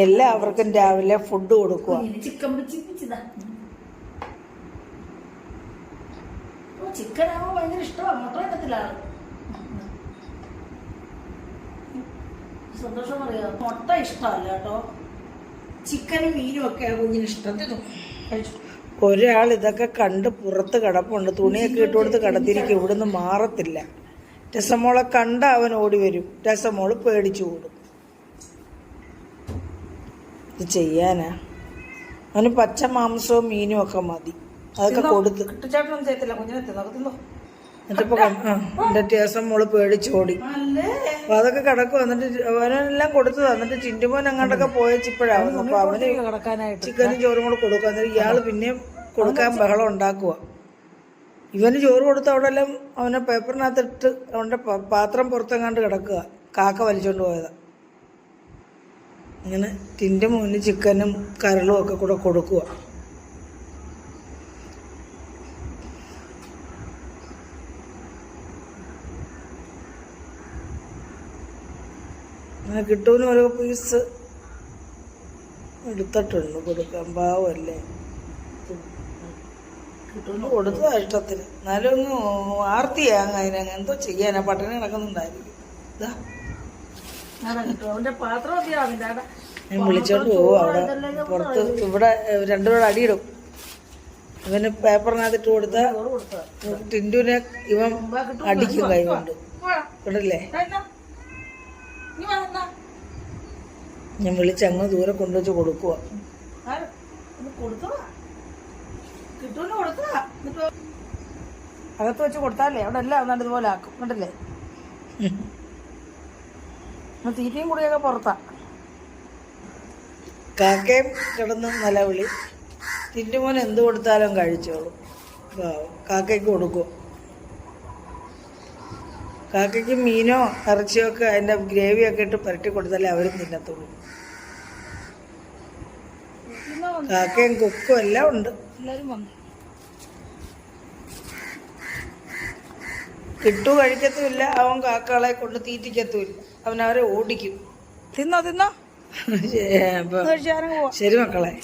എല്ലാവർക്കും രാവിലെ ഫുഡ് കൊടുക്കുക ചിക്കൻ ചിക്കൻ ഭയങ്കര ഇഷ്ടമാണ്. മുട്ട സന്തോഷം പറയാ. മുട്ട ഇഷ്ടമല്ല കേട്ടോ. ചിക്കനും മീനും ഒക്കെ കുഞ്ഞിന് ഇഷ്ടത്തിന് ഒരാൾ ഇതൊക്കെ കണ്ട് പുറത്ത് കിടപ്പുണ്ട്. തുണിയൊക്കെ ഇട്ട് കൊടുത്ത് കിടത്തിരിക്കും ഇവിടുന്ന് മാറത്തില്ല. രസമോളെ കണ്ട അവൻ ഓടി വരും. രസമോൾ പേടിച്ചു ഓടും ഇത് ചെയ്യാനാ? അവന് പച്ച മാംസവും മീനും ഒക്കെ മതി. അതൊക്കെ കൊടുത്ത്. കുട്ടിച്ചാട്ടൊന്നും ചെയ്യത്തില്ല കുഞ്ഞിനെ തിന്നോ? എന്നിട്ടിപ്പോ മോൾ പേടിച്ചോടി. അപ്പൊ അതൊക്കെ കിടക്കും എന്നിട്ട് അവനെല്ലാം കൊടുത്തു തന്നിട്ട് ചിന്റുമോൻ അങ്ങോട്ടൊക്കെ പോയച്ചിപ്പോഴാവുന്നു അപ്പൊ അവന് ചിക്കനും ചോറും കൂടെ കൊടുക്കുക എന്നിട്ട് ഇയാൾ പിന്നെയും കൊടുക്കാൻ ബഹളം ഉണ്ടാക്കുക ഇവന് ചോറ് കൊടുത്ത അവിടെ എല്ലാം അവനെ പേപ്പറിനകത്തിട്ട് അവന്റെ പാത്രം പുറത്തെങ്ങാണ്ട് കിടക്കുക കാക്ക വലിച്ചോണ്ട് പോയതാ. ഇങ്ങനെ തിന്റെ മുന്നിൽ ചിക്കനും കരളും ഒക്കെ കൂടെ കൊടുക്കുക അങ്ങനെ കിട്ടുമെന്ന് ഓരോ പീസ് എടുത്തിട്ടുണ്ട് കൊടുക്കാൻ പാവല്ലേ? കിട്ടുമെന്ന് കൊടുത്തതാ ഇഷ്ടത്തിന്. എന്നാലും ഒന്ന് ആർത്തിയാങ്ങ അതിനങ്ങ് എന്തോ ചെയ്യാനാ? പട്ടിണി കിടക്കുന്നുണ്ടായിരിക്കും. ഇതാ ഞാൻ വിളിച്ചോണ്ട് പോവും അവിടെ. പുറത്ത് ഇവിടെ ഏഹ്, രണ്ടുപേരുടെ അടിയിടും. ഇവന് പേപ്പറിനകത്തിട്ട് കൊടുത്ത ചോറ് കൊടുത്തതാ ടിന്റുവിനെ ഇവൻ അടിക്കും കൈ കൊണ്ട് ഇവിടല്ലേ? ഞാൻ വിളിച്ച് അങ്ങ് ദൂരെ കൊണ്ടുവച്ച് കൊടുക്കുക അകത്ത് വെച്ച് കൊടുത്താലേ? അവിടെ എല്ലാം ഒന്നാണ്ട് ഇതുപോലെ ആക്കും. കണ്ടല്ലേ? തീറ്റയും കൂടിയൊക്കെ പുറത്താ. കാക്കയും കിടന്ന് നിലവിളി മോൻ എന്ത് കൊടുത്താലും കഴിച്ചോളും. കാക്കയ്ക്ക് കൊടുക്കും. കാക്കയ്ക്ക് മീനോ ഇറച്ചിയോ ഒക്കെ അതിന്റെ ഗ്രേവിയൊക്കെ ഇട്ട് പുരട്ടി കൊടുത്താലേ അവരും തിന്നത്തുള്ളൂ. കാക്കയും കൊക്കും എല്ലാം ഉണ്ട്. എല്ലാവരും വന്നു. കിട്ടു കഴിക്കത്തുമില്ല അവൻ കാക്കകളെ കൊണ്ട് തീറ്റിക്കത്തുമില്ല. അവൻ അവരെ ഓടിക്കും. തിന്നോ തിന്നോ? ശരി, മക്കളെ.